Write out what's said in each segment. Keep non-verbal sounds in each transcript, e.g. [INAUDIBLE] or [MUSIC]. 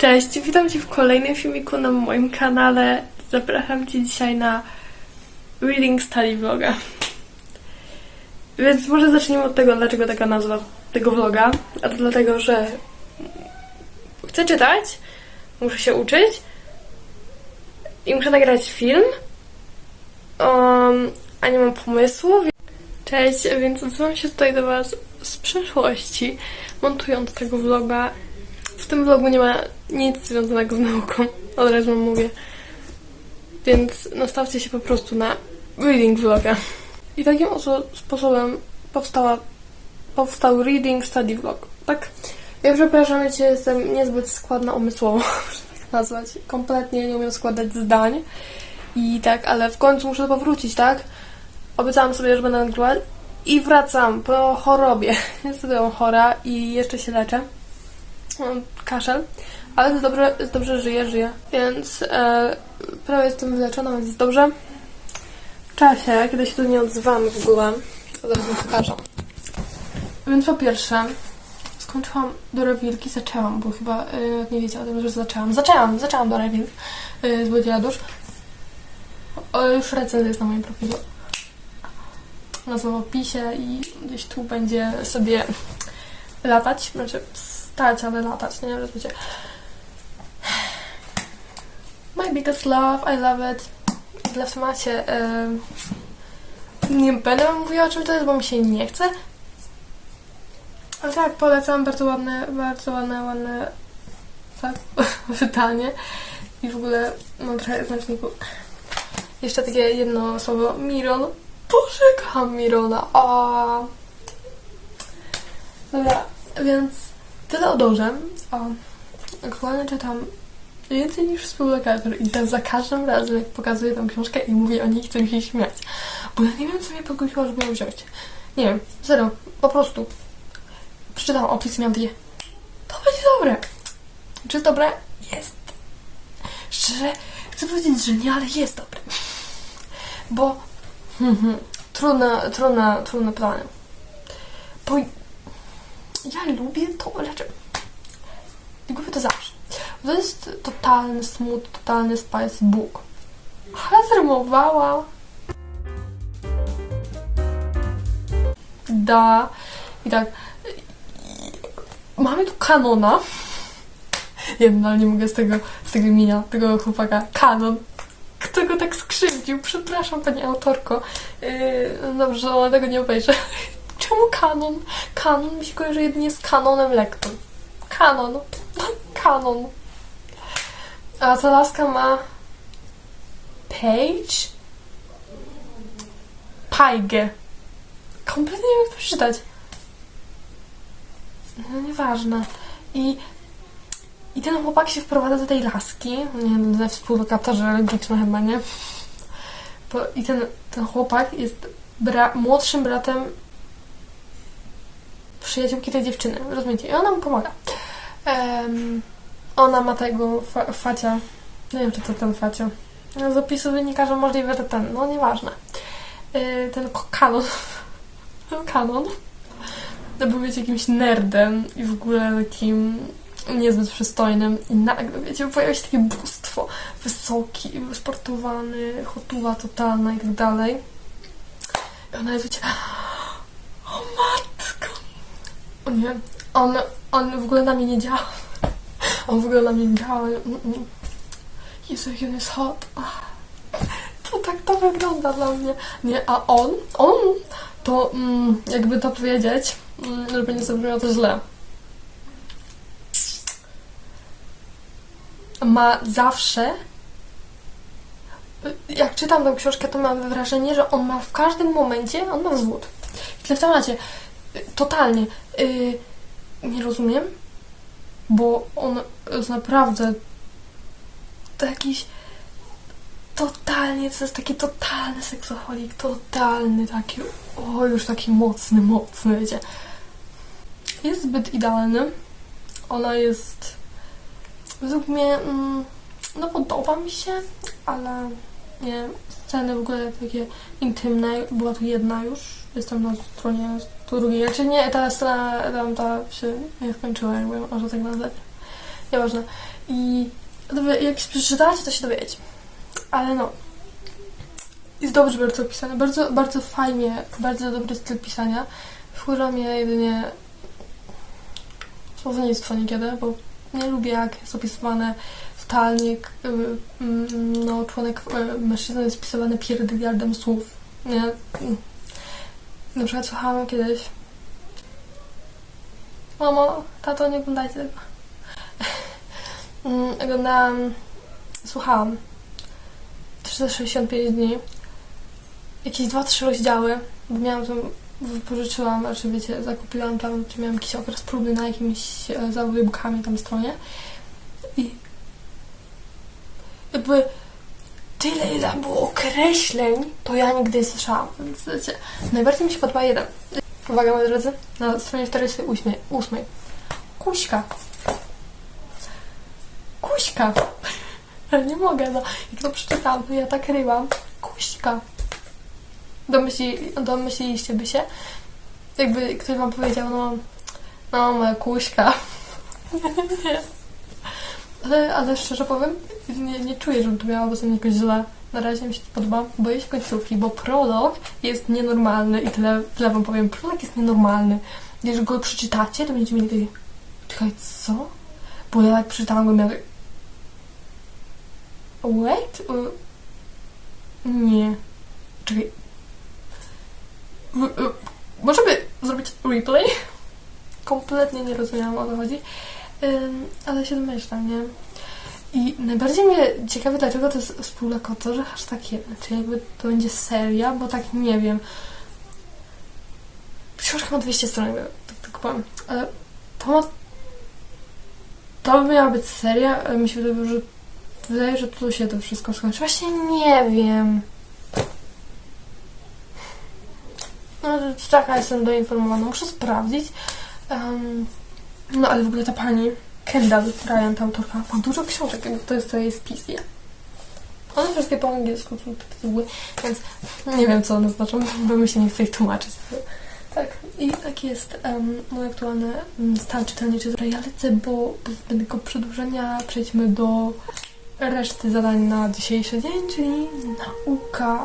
Cześć, witam Cię w kolejnym filmiku na moim kanale. Zapraszam Cię dzisiaj na Reading Study Vloga. Więc może zacznijmy od tego, dlaczego taka nazwa tego vloga. A to dlatego, że chcę czytać, muszę się uczyć i muszę nagrać film, um, a nie mam pomysłu. Cześć, więc odzywam się tutaj do Was z przeszłości, montując tego vloga. Tym vlogu nie ma nic związanego z nauką, od razu mówię. Więc nastawcie się po prostu na reading vloga. I takim sposobem powstała, powstał reading study vlog, tak? Ja przepraszam, wiecie, jestem niezbyt składna umysłowo, [LAUGHS] muszę tak nazwać. Kompletnie nie umiem składać zdań. I tak, ale w końcu muszę powrócić, tak? Obiecałam sobie, że będę nagrywać i wracam po chorobie. [LAUGHS] Mam chora i jeszcze się leczę. Mam kaszel, ale jest dobrze, dobrze żyję, żyję. Więc e, prawie jestem wyleczona, więc jest dobrze. W czasie, kiedy się tu nie odzywamy w ogóle, to zaraz wam pokażę. Więc po pierwsze, skończyłam Dorę Wilki, zaczęłam, bo chyba y, nie wiecie o tym, że zaczęłam. Zaczęłam, zaczęłam Dorę Wilk y, z Bodzieja Dusz. O, już recenzja jest na moim profilu. W opisie i gdzieś tu będzie sobie latać, znaczy stać, ale latać, nie? Rozumiecie? My biggest love, I love it. Dla w temacie y, nie będę mówiła o czym to jest, bo mi się nie chce. Ale tak, polecam, bardzo ładne, bardzo ładne, ładne tak, [LAUGHS] wydanie. I w ogóle mam trochę znaczników. Jeszcze takie jedno słowo, Miron. Boże, Mirona. A. Dobra, więc tyle o Dorze. O, aktualnie czytam więcej niż współlokator i za każdym razem, jak pokazuję tą książkę i mówię o niej, chcę się śmiać. Bo ja nie wiem, co mnie podkusiło, żeby ją wziąć. Nie wiem, zero, po prostu. Przeczytałam opis i miałam takie, to będzie dobre. Czy jest dobre? Jest. Szczerze, chcę powiedzieć, że nie, ale jest dobre. Bo mhm, trudne, trudne, trudne pytanie. Bo ja lubię to, lecz lubię to zawsze. To jest totalny smut, totalny spice book. Ale zrymowała. Da. I tak. Mamy tu kanona. Wiem, ale nie mogę z tego, z tego imienia, tego chłopaka. Kanon. Kto go tak skrzywdził? Przepraszam, pani autorko. Yy, no dobrze, ona tego nie obejrzy. Czemu kanon? Kanon mi się kojarzy jedynie z kanonem lektum. Kanon. [LAUGHS] Kanon. A ta laska ma Page? Paige. Kompletnie nie wiem, jak to przeczytać. No nieważne. I, I ten chłopak się wprowadza do tej laski. Nie, ze współlokatorze logiczne chyba, nie? Bo, I ten, ten chłopak jest bra młodszym bratem przyjaciółki tej dziewczyny, rozumiecie? I ona mu pomaga. Em, ona ma tego fa facia. Nie wiem, czy to ten facio. Z opisu wynika, że możliwe, że ten. No, nieważne. Yy, ten kanon. ten [LAUGHS] kanon. Był, wiecie, jakimś nerdem i w ogóle takim niezbyt przystojnym. I nagle, wiecie, pojawia się takie bóstwo. Wysoki, wysportowany, hotuwa totalna i tak dalej. I ona jest, wiecie... O nie. On, on w ogóle na mnie nie działa. On w ogóle na mnie nie działa. Jezu, jak on jest hot. To tak to wygląda dla mnie. Nie, a on, on, to mm, jakby to powiedzieć, mm, żeby nie zabrzmiało to źle. Ma zawsze, jak czytam tę książkę, to mam wrażenie, że on ma w każdym momencie, on ma wzwód. I w tym razie, totalnie, yy, nie rozumiem, bo on jest naprawdę to jakiś totalnie, to jest taki totalny seksoholik, totalny taki, o już taki mocny, mocny, wiecie. Jest zbyt idealny. Ona jest według mnie, mm, no podoba mi się, ale nie sceny w ogóle takie intymne, była tu jedna już, jestem na stronie drugiej, znaczy nie, ta scena tam ta się nie skończyła, jakby można tak nazwać. nieważne. I dowie- jak przeczytacie, to się dowiecie. Ale no, jest dobrze bardzo opisane, bardzo, bardzo fajnie, bardzo dobry styl pisania. Wkurza mnie jedynie słownictwo niekiedy, bo nie lubię jak jest opisywane totalnie, mm, no członek y, mężczyzna jest pisywany pierdyliardem słów. Nie? Na przykład słuchałam kiedyś Mamo, tato, nie oglądajcie tego. [LAUGHS] Mm, Oglądałam, słuchałam 365 dni, jakieś 2-3 rozdziały, bo miałam tam, wypożyczyłam, znaczy wiecie, zakupiłam tam, czy miałam jakiś okres próbny na jakimiś e, z audiobookami tam stronie i jakby tyle, ile tam było określeń, to ja nigdy nie słyszałam, wiecie, najbardziej mi się podoba jeden. Uwaga, moi drodzy, na stronie 48. ósmej. Kuśka. Kuśka. [LAUGHS] Ale nie mogę, no. Jak to przeczytałam, to ja tak ryłam. Kuśka. Domyśli, domyśliliście by się? Jakby ktoś wam powiedział, no, no, moja kuśka. [LAUGHS] nie. Ale, ale szczerze powiem, nie, nie czuję, żebym to miała bo jakoś źle. Na razie mi się to podoba. Boję się końcówki, bo prolog jest nienormalny i tyle, tyle wam powiem. Prolog jest nienormalny. Jeżeli go przeczytacie, to będziecie mieli takie... Czekaj, co? Bo ja jak przeczytałam go, miałam... tak- Wait? Y- Nie. Czekaj. Y- Możemy zrobić replay? Kompletnie nie rozumiałam o co chodzi. Ale się domyślam, nie? I najbardziej mnie ciekawi, dlaczego to jest współlokatorze aż tak jeden. Czy jakby to będzie seria, bo tak nie wiem. Książka ma 200 stron, jakby, tak, tak powiem. Ale to ma... To miała być seria, ale mi się wydaje, że wydaje, że tu się to wszystko skończy. Właśnie nie wiem. No, taka jestem doinformowana. Muszę sprawdzić. Em, no, ale w ogóle ta pani, Kendall Ryan, ta autorka, ma dużo książek, to jest to jej spis, nie? One wszystkie po angielsku tytuły, więc nie wiem, co one znaczą, [LAUGHS] bo mi się nie chce ich tłumaczyć. Tak, i tak jest um, mój aktualny um, stan czytelniczy. Ja lecę, bo, bo będę go przedłużenia. Przejdźmy do reszty zadań na dzisiejszy dzień, czyli nauka.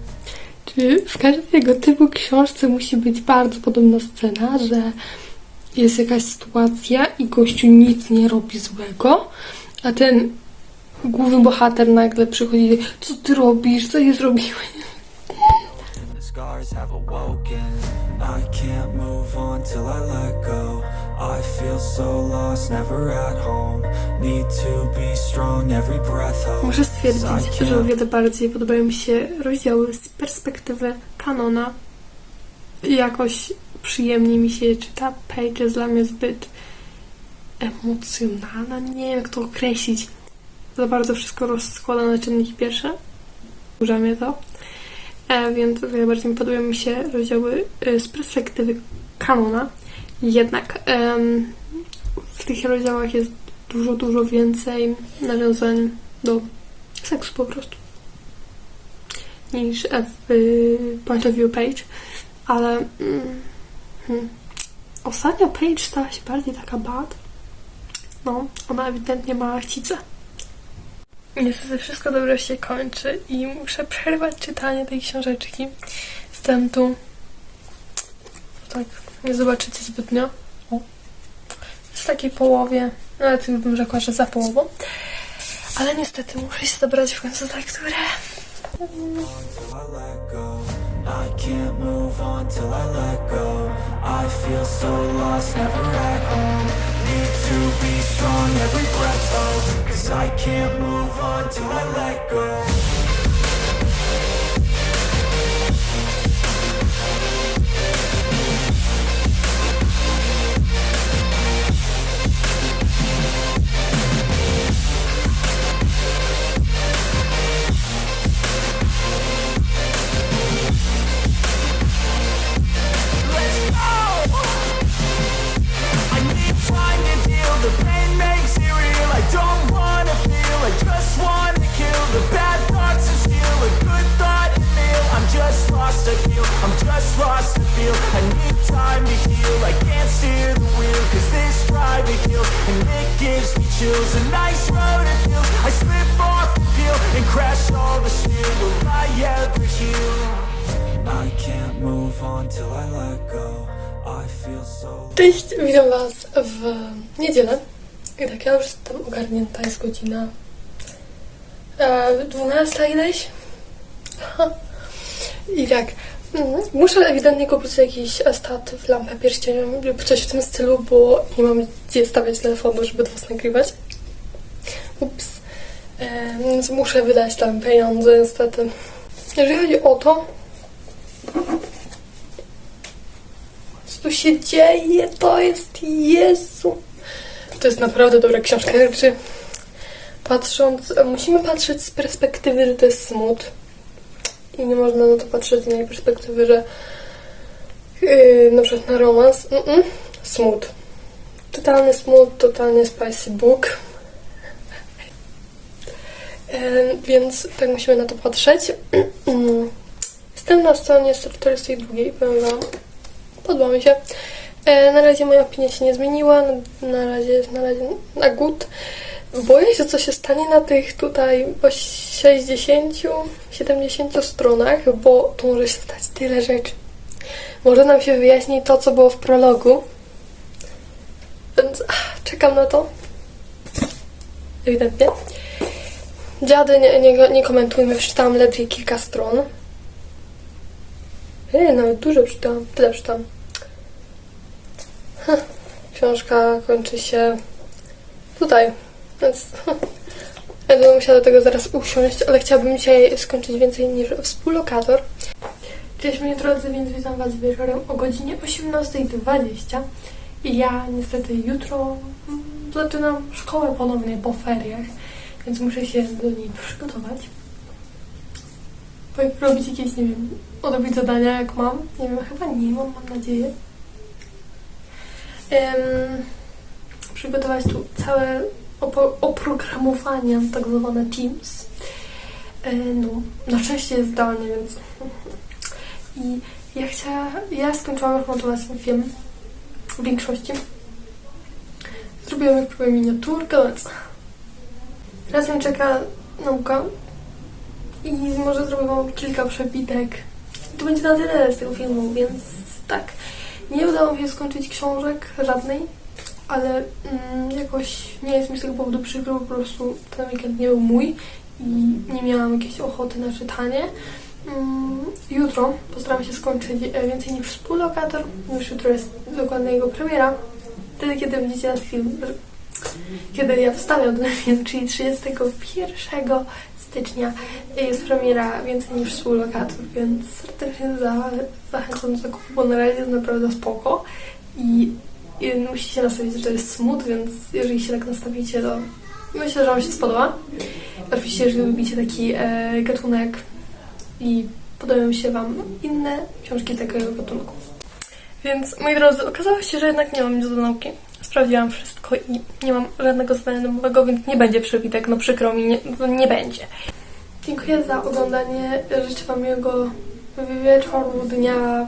Czy w każdej tego typu książce musi być bardzo podobna scena, że jest jakaś sytuacja i gościu nic nie robi złego, a ten główny bohater nagle przychodzi co ty robisz, co nie zrobiłeś? I feel so lost, never at home. Need to be strong, every breath holds. Muszę stwierdzić, że o wiele bardziej podobają mi się rozdziały z perspektywy kanona. Jakoś przyjemniej mi się czyta. Page jest dla mnie zbyt emocjonalna. Nie wiem, jak to określić. Za bardzo wszystko rozkłada na czynniki pierwsze. Burza mnie to. E, więc o wiele bardziej podobają mi się rozdziały e, z perspektywy kanona. Jednak w tych rozdziałach jest dużo, dużo więcej nawiązań do seksu po prostu niż w y, Point of View Page, ale mm, hmm, ostatnio Page stała się bardziej taka bad. No, ona ewidentnie ma chcicę. Niestety wszystko dobrze się kończy i muszę przerwać czytanie tej książeczki. Jestem tu. Tak, nie zobaczycie zbytnio. W takiej połowie, nawet już bym rzekła, że za połową. Ale niestety muszę się zabrać w końcu za lekturę. I can't move on till I let go. Feel I need time to heal I can't steer the wheel Cause this drive it kills And it gives me chills A nice road it feels I slip off the peel And crash all the steel Will I ever heal? I can't move on till I let go I feel so Cześć, witam Was w niedzielę. I tak, ja już jestem ogarnięta, jest godzina e, 12 ileś. I tak, mm, muszę ewidentnie kupić jakiś statyw, lampę pierścieniową lub coś w tym stylu, bo nie mam gdzie stawiać telefonu, żeby do Was nagrywać. Ups. Więc muszę wydać tam pieniądze niestety. Jeżeli chodzi o to, co tu się dzieje, to jest Jezu. To jest naprawdę dobra książka. Patrząc, musimy patrzeć z perspektywy, że to jest smut. I nie można na to patrzeć z innej perspektywy, że yy, na przykład na romans. Mm-mm, smut. Totalny smut, totalny spicy book. E, więc tak musimy na to patrzeć. [CLEARS THROAT] Jestem na stronie 142, powiem wam. Podoba mi się. E, na razie moja opinia się nie zmieniła. Na, na razie jest na razie na good. Boję się, co się stanie na tych tutaj o 60, 70 stronach, bo tu może się stać tyle rzeczy. Może nam się wyjaśni to, co było w prologu. Więc ach, czekam na to. Ewidentnie. Dziady nie, nie, nie komentujmy, przeczytałam ledwie kilka stron. Nie, nawet dużo przeczytałam, tyle przeczytałam. Heh, Książka kończy się tutaj, więc ja będę musiała do tego zaraz usiąść, ale chciałabym dzisiaj skończyć więcej niż współlokator. Cześć moi drodzy, więc witam Was wieczorem o godzinie 18.20 i ja niestety jutro zaczynam szkołę ponownie po feriach, więc muszę się do niej przygotować robić jakieś, nie wiem, odrobić zadania, jak mam. Nie wiem, chyba nie mam, mam nadzieję. Em, przygotować tu całe opo- oprogramowanie, tak zwane Teams. E, no, na szczęście jest zdalnie, więc... I ja chciałam... Ja skończyłam już montować ten film. W większości. Zrobiłam już prawie miniaturkę, więc... Teraz mnie czeka nauka, i może zrobię wam kilka przebitek. I to będzie na tyle z tego filmu, więc tak. Nie udało mi się skończyć książek żadnej, ale mm, jakoś nie jest mi z tego powodu przykro, po prostu ten weekend nie był mój i nie miałam jakiejś ochoty na czytanie. Mm, jutro postaram się skończyć więcej niż współlokator, już jutro jest dokładnie jego premiera. Wtedy, kiedy widzicie ten film, kiedy ja wstawiam ten film, czyli 31 stycznia jest premiera więcej niż współlokator, więc serdecznie za, zachęcam do zakupu, bo na razie jest naprawdę spoko i, i musicie się nastawić, że to jest smut, więc jeżeli się tak nastawicie, to myślę, że Wam się spodoba. Oczywiście, jeżeli lubicie taki e, gatunek i podobają się Wam inne książki takiego gatunku. Więc, moi drodzy, okazało się, że jednak nie mam nic do nauki. Sprawdziłam wszystko i nie mam żadnego zadania domowego, więc nie będzie przebitek. No przykro mi, nie, no nie będzie. Dziękuję za oglądanie. Życzę Wam miłego wieczoru, dnia,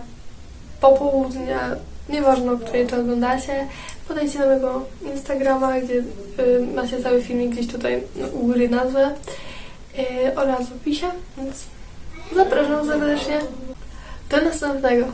popołudnia. Nieważne, o której to oglądacie. Podejdźcie na mojego Instagrama, gdzie y, macie cały filmik gdzieś tutaj u góry nazwę y, oraz w opisie, więc zapraszam serdecznie. Do następnego.